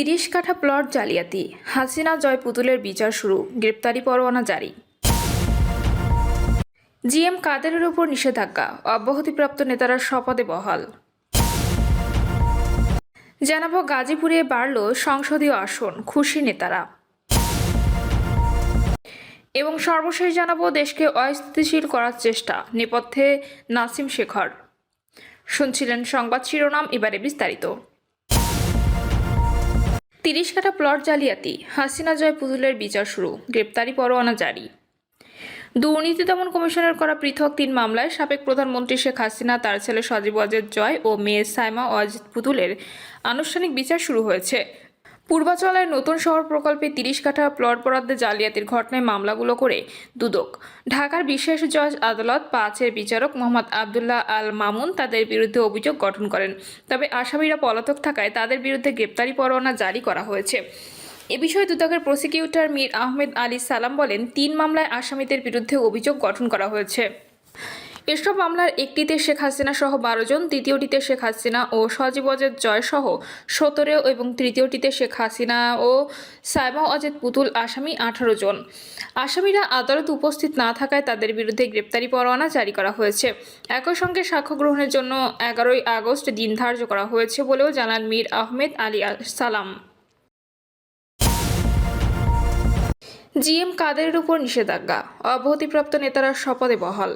তিরিশ কাঠা প্লট জালিয়াতি। হাসিনা জয় পুতুলের বিচার শুরু, গ্রেপ্তারি পরোয়ানা জারি। জিএম কাদেরের উপর নিষেধাজ্ঞা, অব্যাহতিপ্রাপ্ত নেতারা শপথে বহাল। জানাব গাজীপুরে বাড়ল সংসদীয় আসন, খুশি নেতারা। এবং সর্বশেষ জানাব দেশকে অস্থিতিশীল করার চেষ্টা, নেপথ্যে নাসিম শেখর। শুনছিলেন সংবাদ শিরোনাম, এবারে বিস্তারিত। তিরিশ কাটা প্লট জালিয়াতি, হাসিনা জয় পুতুলের বিচার শুরু, গ্রেপ্তারি পরোয়ানা জারি। দুর্নীতি দমন কমিশনের করা পৃথক তিন মামলায় সাবেক প্রধানমন্ত্রী শেখ হাসিনা, তার ছেলে সজীব অজেদ জয় ও মেয়ে সাইমা অজিত পুতুলের আনুষ্ঠানিক বিচার শুরু হয়েছে। পূর্বাচলের নতুন শহর প্রকল্পে তিরিশ কাঠা প্লট বরাদ্দে জালিয়াতির ঘটনায় মামলাগুলো করে দুদক। ঢাকার বিশেষ জজ আদালত পাঁচের বিচারক মোহাম্মদ আবদুল্লাহ আল মামুন তাদের বিরুদ্ধে অভিযোগ গঠন করেন। তবে আসামিরা পলাতক থাকায় তাদের বিরুদ্ধে গ্রেপ্তারি পরোয়ানা জারি করা হয়েছে। এ বিষয়ে দুদকের প্রসিকিউটর মীর আহমেদ আলী সালাম বলেন, তিন মামলায় আসামিদের বিরুদ্ধে অভিযোগ গঠন করা হয়েছে। এসব মামলার একটিতে শেখ হাসিনা সহ বারো জন, দ্বিতীয়টিতে শেখ হাসিনা ও সজীব অজেদ জয় সহ সতেরো এবং তৃতীয়টিতে শেখ হাসিনা ও সাইমা অজেদ পুতুল আসামি আঠারো জন। আসামিরা আদালত উপস্থিত না থাকায় তাদের বিরুদ্ধে গ্রেপ্তারি পরোয়ানা জারি করা হয়েছে। একই সঙ্গে সাক্ষ্য গ্রহণের জন্য এগারোই আগস্ট দিন ধার্য করা হয়েছে বলেও জানান মীর আহমেদ আলী সালাম। জিএম কাদেরের উপর নিষেধাজ্ঞা। অব্যাহতিপ্রাপ্ত নেতারা শপথে বহাল।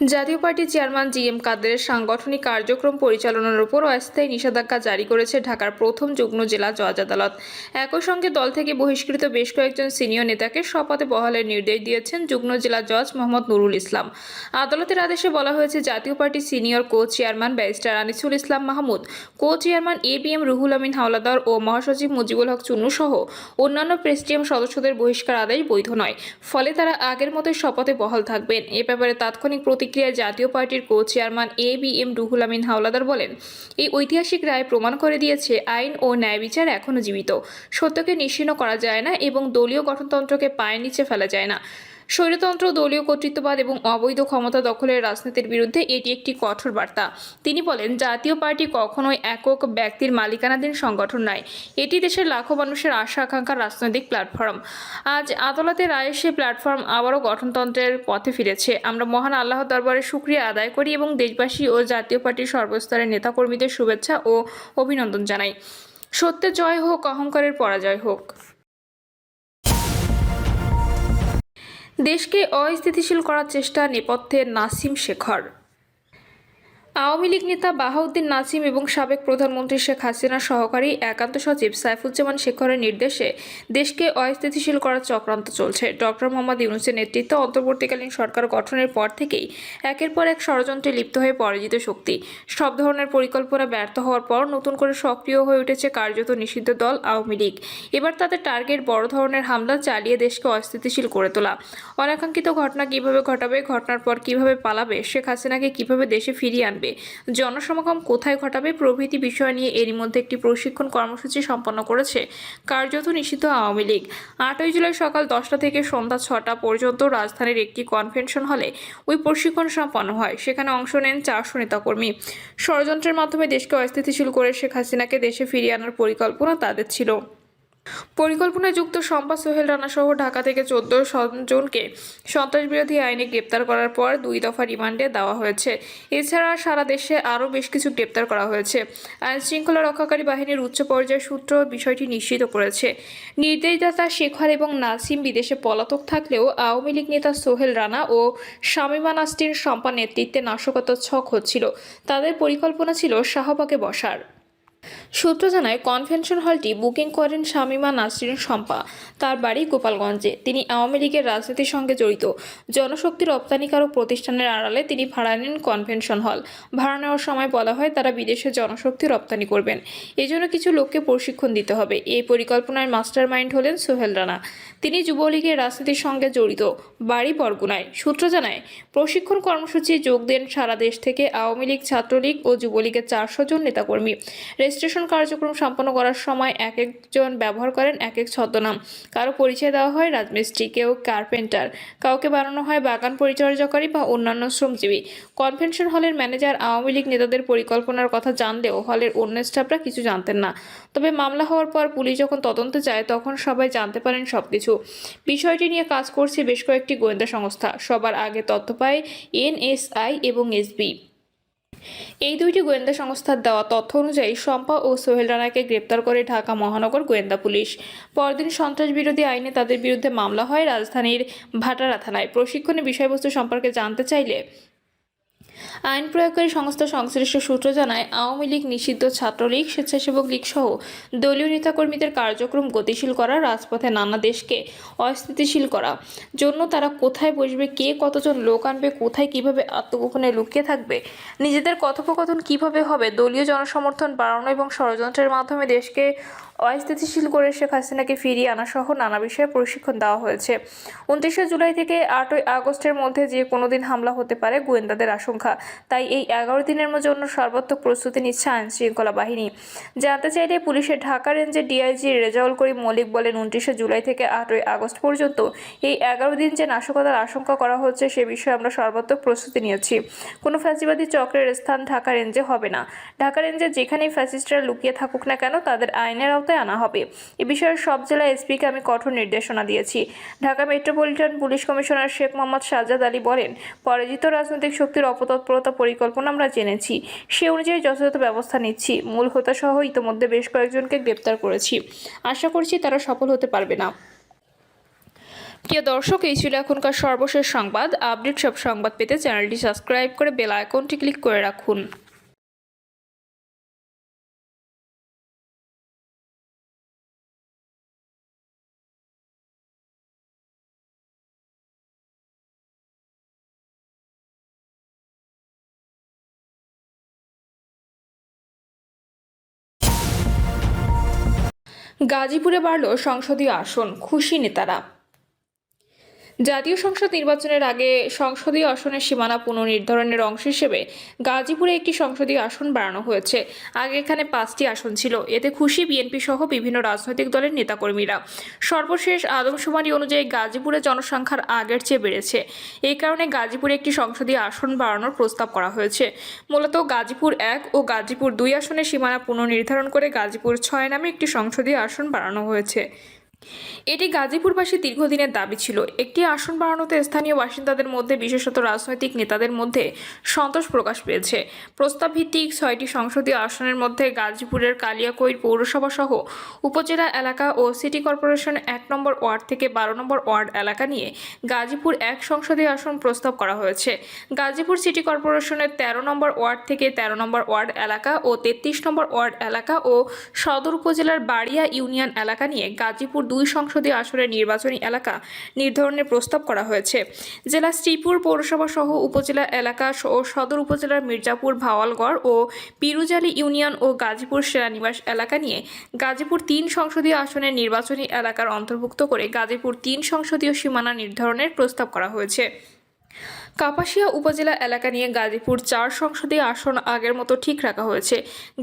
জাতীয় পার্টির চেয়ারম্যান জি এম কাদেরের সাংগঠনিক কার্যক্রম পরিচালনার উপর অস্থায়ী নিষেধাজ্ঞা জারি করেছে ঢাকার প্রথম যুগ্ম জেলা জজ আদালত। একই সঙ্গে দল থেকে বহিষ্কৃত বেশ কয়েকজন সিনিয়র নেতাকে শপথে বহালের নির্দেশ দিয়েছেন যুগ্ম জেলা জজ মোহাম্মদ নুরুল ইসলাম। আদালতের আদেশে বলা হয়েছে, জাতীয় পার্টির senior co chairman barrister Anisul Islam Mahmud co chairman A B M Ruhul Amin Hawlader ও মহাসচিব মুজিবুল হক চুন্নু সহ অন্যান্য প্রেসিডিয়াম সদস্যদের বহিষ্কার আদেশ বৈধ নয়। ফলে তারা আগের মতোই শপথে বহাল থাকবেন। এ ব্যাপারে তাৎক্ষণিক প্রতিক্রিয়ায় জাতীয় পার্টির co chairman A B M Ruhul Amin Hawlader বলেন, এই ঐতিহাসিক রায় প্রমাণ করে দিয়েছে আইন ও ন্যায় বিচার এখনও জীবিত। সত্যকে নিশ্চিন্ন করা যায় না এবং দলীয় গঠনতন্ত্রকে পায়ের নিচে ফেলা যায় না। স্বৈরতন্ত্র, দলীয় কর্তৃত্ববাদ এবং অবৈধ ক্ষমতা দখলের রাজনীতির বিরুদ্ধে এটি একটি কঠোর বার্তা। তিনি বলেন, জাতীয় পার্টি কখনোই একক ব্যক্তির মালিকানাধীন সংগঠন নয়। এটি দেশের লাখো মানুষের আশা, আকাঙ্ক্ষার রাজনৈতিক প্ল্যাটফর্ম। আজ আদালতের রায়ে সে প্ল্যাটফর্ম আবারও গঠনতন্ত্রের পথে ফিরেছে। আমরা মহান আল্লাহ দরবারে সুক্রিয়া আদায় করি এবং দেশবাসী ও জাতীয় পার্টির সর্বস্তরের নেতাকর্মীদের শুভেচ্ছা ও অভিনন্দন জানাই। সত্যের জয় হোক, অহংকারের পরাজয় হোক। দেশকে অস্থিতিশীল করার চেষ্টা নেপথ্যে নাসিম শেখর। আওয়ামী লীগ নেতা বাহাউদ্দিন নাসিম এবং সাবেক প্রধানমন্ত্রী শেখ হাসিনার সহকারী একান্ত সচিব সাইফুজ্জামান শেখরের নির্দেশে দেশকে অস্থিতিশীল করার চক্রান্ত চলছে। ডক্টর মোহাম্মদ ইউনুসের নেতৃত্বে অন্তর্বর্তীকালীন সরকার গঠনের পর থেকেই একের পর এক ষড়যন্ত্রে লিপ্ত হয়ে পরাজিত শক্তি। সব ধরনের পরিকল্পনা ব্যর্থ হওয়ার পর নতুন করে সক্রিয় হয়ে উঠেছে কার্যত নিষিদ্ধ দল আওয়ামী লীগ। এবার তাদের টার্গেট বড় ধরনের হামলা চালিয়ে দেশকে অস্থিতিশীল করে তোলা। অনাকাঙ্ক্ষিত ঘটনা কীভাবে ঘটাবে, ঘটনার পর কীভাবে পালাবে, শেখ হাসিনাকে কীভাবে দেশে ফিরিয়ে আনবে জনসমাগম কোথায় ঘটাবে প্রভৃতি বিষয় নিয়ে এরই মধ্যে একটি প্রশিক্ষণ কর্মসূচি সম্পন্ন করেছে কার্যত নিষিদ্ধ আওয়ামী লীগ। আটই জুলাই সকাল দশটা থেকে সন্ধ্যা ছটা পর্যন্ত রাজধানীর একটি কনভেনশন হলে ওই প্রশিক্ষণ সম্পন্ন হয়। সেখানে অংশ নেন চারশো নেতাকর্মী। ষড়যন্ত্রের মাধ্যমে দেশকে অস্থিতিশীল করে শেখ হাসিনাকে দেশে ফিরিয়ে আনার পরিকল্পনা তাদের ছিল। পরিকল্পনায় যুক্ত শম্পা সোহেল রানা সহ ঢাকা থেকে চোদ্দ জনকে সন্ত্রাসবিরোধী আইনে গ্রেপ্তার করার পর দুই দফা রিমান্ডে দেওয়া হয়েছে। এছাড়া সারা দেশে আরও বেশ কিছু গ্রেপ্তার করা হয়েছে। আইন শৃঙ্খলা রক্ষাকারী বাহিনীর উচ্চ পর্যায়ের সূত্র বিষয়টি নিশ্চিত করেছে। নির্দেশদাতা শেখর এবং নাসিম বিদেশে পলাতক থাকলেও আওয়ামী লীগ নেতা সোহেল রানা ও শামিমা নাস্তির শম্পা নেতৃত্বে নাশকতার ছক হচ্ছিল। তাদের পরিকল্পনা ছিল শাহবাগে বসার। সূত্র জানায়, কনভেনশন হলটি বুকিং করেন শামিমা নাসরিন শম্পা। তার বাড়ি গোপালগঞ্জে। তিনি আওয়ামী লীগের রাজনীতির সঙ্গে জড়িত। জনশক্তি রপ্তানিকারক প্রতিষ্ঠানের আড়ালে তিনি ভাড়া নেন কনভেনশন হল। ভাড়া নেওয়ার সময় বলা হয়, তারা বিদেশে জনশক্তি রপ্তানি করবেন। এজন্য কিছু লোককে প্রশিক্ষণ দিতে হবে। এই পরিকল্পনার মাস্টার মাইন্ড হলেন সোহেল রানা। তিনি যুবলীগের রাজনীতির সঙ্গে জড়িত। বাড়ি বরগুনায়। সূত্র জানায়, প্রশিক্ষণ কর্মসূচি যোগ দেন সারা দেশ থেকে আওয়ামী লীগ, ছাত্রলীগ ও যুবলীগের চারশো জন নেতাকর্মী। রেজিস্ট্রেশন কার্যক্রম সম্পন্ন করার সময় এক একজন ব্যবহার করেন এক এক ছদ্মনাম। কারও পরিচয় দেওয়া হয় রাজমিস্ত্রি, কেউ কার্পেন্টার, কাউকে বানানো হয় বাগান পরিচর্যাকারী বা অন্যান্য শ্রমজীবী। কনভেনশন হলের ম্যানেজার আওয়ামী লীগ নেতাদের পরিকল্পনার কথা জানলেও হলের অন্য স্টাফরা কিছু জানতেন না। তবে মামলা হওয়ার পর পুলিশ যখন তদন্তে যায় তখন সবাই জানতে পারেন সব কিছু বিষয়টি নিয়ে কাজ করছে বেশ কয়েকটি গোয়েন্দা সংস্থা। সবার আগে তথ্য পায় এনএসআই এবং এসবি। এই দুইটি গোয়েন্দা সংস্থার দেওয়া তথ্য অনুযায়ী শম্পা ও সোহেল রানাকে গ্রেপ্তার করে ঢাকা মহানগর গোয়েন্দা পুলিশ। পরদিন সন্ত্রাস বিরোধী আইনে তাদের বিরুদ্ধে মামলা হয় রাজধানীর ভাটারা থানায়। প্রশিক্ষণের বিষয়বস্তু সম্পর্কে জানতে চাইলে আইন প্রয়োগকারী সংস্থা সংশ্লিষ্ট সূত্র জানায়, আওয়ামী লীগ নিষিদ্ধ ছাত্রলীগ, স্বেচ্ছাসেবক লীগ সহ দলীয় নেতাকর্মীদের কার্যক্রম গতিশীল করা, রাজপথে নানা দেশকে অস্থিতিশীল করা। জন্য তারা কোথায় বসবে, কে কতজন লোক আনবে, কোথায় কীভাবে আত্মগোপনে লুকিয়ে থাকবে, নিজেদের কথোপকথন কীভাবে হবে, দলীয় জনসমর্থন বাড়ানো এবং ষড়যন্ত্রের মাধ্যমে দেশকে অস্থিতিশীল করে শেখ হাসিনাকে ফিরিয়ে আনা সহ নানা বিষয়ে প্রশিক্ষণ দেওয়া হয়েছে। উনত্রিশে জুলাই থেকে আটই আগস্টের মধ্যে যে কোনো দিন হামলা হতে পারে গোয়েন্দাদের আশঙ্কা। তাই এই এগারো দিনের জন্য সর্বাত্মক প্রস্তুতি নিচ্ছে আইন শৃঙ্খলা বাহিনী। জানতে চাইলে পুলিশের ঢাকা রেঞ্জের ডিআইজি রেজাউল করিম মল্লিক বলেন, উনত্রিশে জুলাই থেকে আটই আগস্ট পর্যন্ত এই এগারো দিন যে নাশকতার আশঙ্কা করা হচ্ছে সে বিষয়ে আমরা সর্বাত্মক প্রস্তুতি নিয়েছি। কোনো ফ্যাসিবাদী চক্রের স্থান ঢাকা রেঞ্জে হবে না। ঢাকা রেঞ্জে যেখানেই ফ্যাসিস্টরা লুকিয়ে থাকুক না কেন, তাদের আইনের আনা হবে। এ বিষয়ে সব জেলা এসপিকে আমি কঠোর নির্দেশনা দিয়েছি। Dhaka metropolitan police commissioner Sheikh Mohammad Sajjad Ali বলেন, পরাজিত রাজনৈতিক শক্তির অপতৎপরতা পরিকল্পনা আমরা জেনেছি। সে অনুযায়ী যথাযথ ব্যবস্থা নিচ্ছি। মূল হোতাসহ ইতোমধ্যে বেশ কয়েকজনকে গ্রেপ্তার করেছি। আশা করছি তারা সফল হতে পারবে না। প্রিয় দর্শক, এই ছিল এখনকার সর্বশেষ সংবাদ। আপডেট সব সংবাদ পেতে চ্যানেলটি সাবস্ক্রাইব করে বেল আইকনটি ক্লিক করে রাখুন। গাজীপুরে বাড়ল সংসদীয় আসন খুশি নেতারা। জাতীয় সংসদ নির্বাচনের আগে সংসদীয় আসনের সীমানা পুনর্নির্ধারণের অংশ হিসেবে গাজীপুরে একটি সংসদীয় আসন বাড়ানো হয়েছে। আগে এখানে পাঁচটি আসন ছিল। এতে খুশি বিএনপি সহ বিভিন্ন রাজনৈতিক দলের নেতাকর্মীরা। সর্বশেষ আদমশুমারি অনুযায়ী গাজীপুরে জনসংখ্যার আগের চেয়ে বেড়েছে। এই কারণে গাজীপুরে একটি সংসদীয় আসন বাড়ানোর প্রস্তাব করা হয়েছে। মূলত গাজীপুর এক ও গাজীপুর দুই আসনের সীমানা পুনর্নির্ধারণ করে গাজীপুর ছয় নামে একটি সংসদীয় আসন বাড়ানো হয়েছে। এটি গাজীপুরবাসীর দীর্ঘদিনের দাবি ছিল। একটি আসন বাড়ানোতে স্থানীয় বাসিন্দাদের মধ্যে, বিশেষত রাজনৈতিক নেতাদের মধ্যে, সন্তোষ প্রকাশ পেয়েছে। প্রস্তাব ভিত্তিক ছয়টি সংসদীয় আসনের মধ্যে গাজীপুরের কালিয়াকৈর পৌরসভা সহ উপজেলা এলাকা ও সিটি কর্পোরেশন এক নম্বর ওয়ার্ড থেকে বারো নম্বর ওয়ার্ড এলাকা নিয়ে গাজীপুর এক সংসদীয় আসন প্রস্তাব করা হয়েছে। গাজীপুর সিটি কর্পোরেশনের তেরো নম্বর ওয়ার্ড থেকে তেরো নম্বর ওয়ার্ড এলাকা ও তেত্রিশ নম্বর ওয়ার্ড এলাকা ও সদর উপজেলার বাড়িয়া ইউনিয়ন এলাকা নিয়ে গাজীপুর দুই সংসদীয় আসনের নির্বাচনী এলাকা নির্ধারণের প্রস্তাব করা হয়েছে। জেলা শ্রীপুর পৌরসভা সহ উপজেলা এলাকা ও সদর উপজেলার মির্জাপুর, ভাওয়ালগড় ও পিরুজালি ইউনিয়ন ও গাজীপুর সেনানিবাস এলাকা নিয়ে গাজীপুর তিন সংসদীয় আসনের নির্বাচনী এলাকার অন্তর্ভুক্ত করে গাজীপুর তিন সংসদীয় সীমানা নির্ধারণের প্রস্তাব করা হয়েছে। কাপাসিয়া উপজেলা এলাকা নিয়ে গাজীপুর চার সংসদীয় আসন আগের মতো ঠিক রাখা হয়েছে।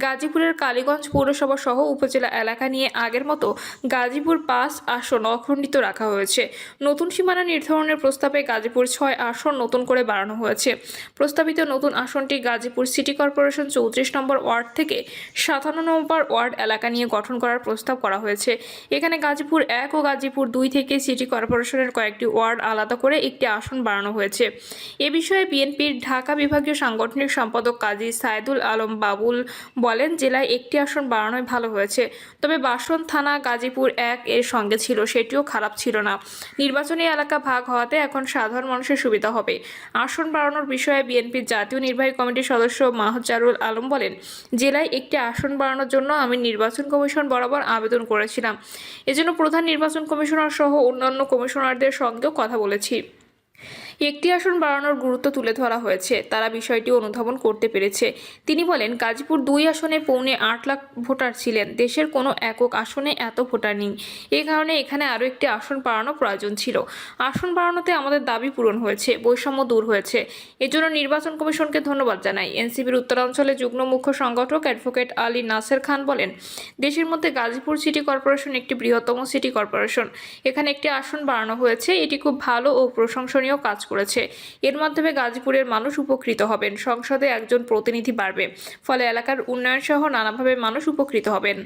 গাজীপুরের কালীগঞ্জ পৌরসভা সহ উপজেলা এলাকা নিয়ে আগের মতো গাজীপুর পাঁচ আসন অখণ্ডিত রাখা হয়েছে। নতুন সীমানা নির্ধারণের প্রস্তাবে গাজীপুর ছয় আসন নতুন করে বাড়ানো হয়েছে। প্রস্তাবিত নতুন আসনটি গাজীপুর সিটি কর্পোরেশন চৌত্রিশ নম্বর ওয়ার্ড থেকে সাতান্ন নম্বর ওয়ার্ড এলাকা নিয়ে গঠন করার প্রস্তাব করা হয়েছে। এখানে গাজীপুর এক ও গাজীপুর দুই থেকে সিটি কর্পোরেশনের কয়েকটি ওয়ার্ড আলাদা করে একটি আসন বাড়ানো হয়েছে। এ বিষয়ে বিএনপির ঢাকা বিভাগীয় সাংগঠনিক সম্পাদক কাজী সাইদুল আলম বাবুল বলেন, জেলায় একটি আসন বাড়ানোই ভালো হয়েছে, তবে বাসন থানা গাজীপুর এক এর সঙ্গে ছিল, সেটিও খারাপ ছিল না। নির্বাচনী এলাকা ভাগ হওয়াতে এখন সাধারণ মানুষের সুবিধা হবে। আসন বাড়ানোর বিষয়ে বিএনপির জাতীয় নির্বাহী কমিটির সদস্য মাহজারুল আলম বলেন, জেলায় একটি আসন বাড়ানোর জন্য আমি নির্বাচন কমিশন বরাবর আবেদন করেছিলাম। এজন্য প্রধান নির্বাচন কমিশনার সহ অন্যান্য কমিশনারদের সঙ্গেও কথা বলেছি। একটি আসন বাড়ানোর গুরুত্ব তুলে ধরা হয়েছে। তারা বিষয়টি অনুধাবন করতে পেরেছে। তিনি বলেন, গাজীপুর দুই আসনে পৌনে আট লাখ ভোটার ছিলেন। দেশের কোনো একক আসনে এত ভোটার নেই। এই কারণে এখানে আরও একটি আসন বাড়ানো প্রয়োজন ছিল। আসন বাড়ানোতে আমাদের দাবি পূরণ হয়েছে, বৈষম্য দূর হয়েছে। এজন্য নির্বাচন কমিশনকে ধন্যবাদ জানাই। এনসিপির উত্তরাঞ্চলে যুগ্ম মুখ্য সংগঠক অ্যাডভোকেট আলী নাসের খান বলেন, দেশের মধ্যে গাজীপুর সিটি কর্পোরেশন একটি বৃহত্তম সিটি কর্পোরেশন। এখানে একটি আসন বাড়ানো হয়েছে। এটি খুব ভালো ও প্রশংসনীয় কাজ করেছে। এর মাধ্যমে গাজীপুরের মানুষ উপকৃত হবেন। সংসদে একজন প্রতিনিধি বাড়বে। ফলে এলাকার উন্নয়ন সহ নানাভাবে মানুষ উপকৃত হবেন।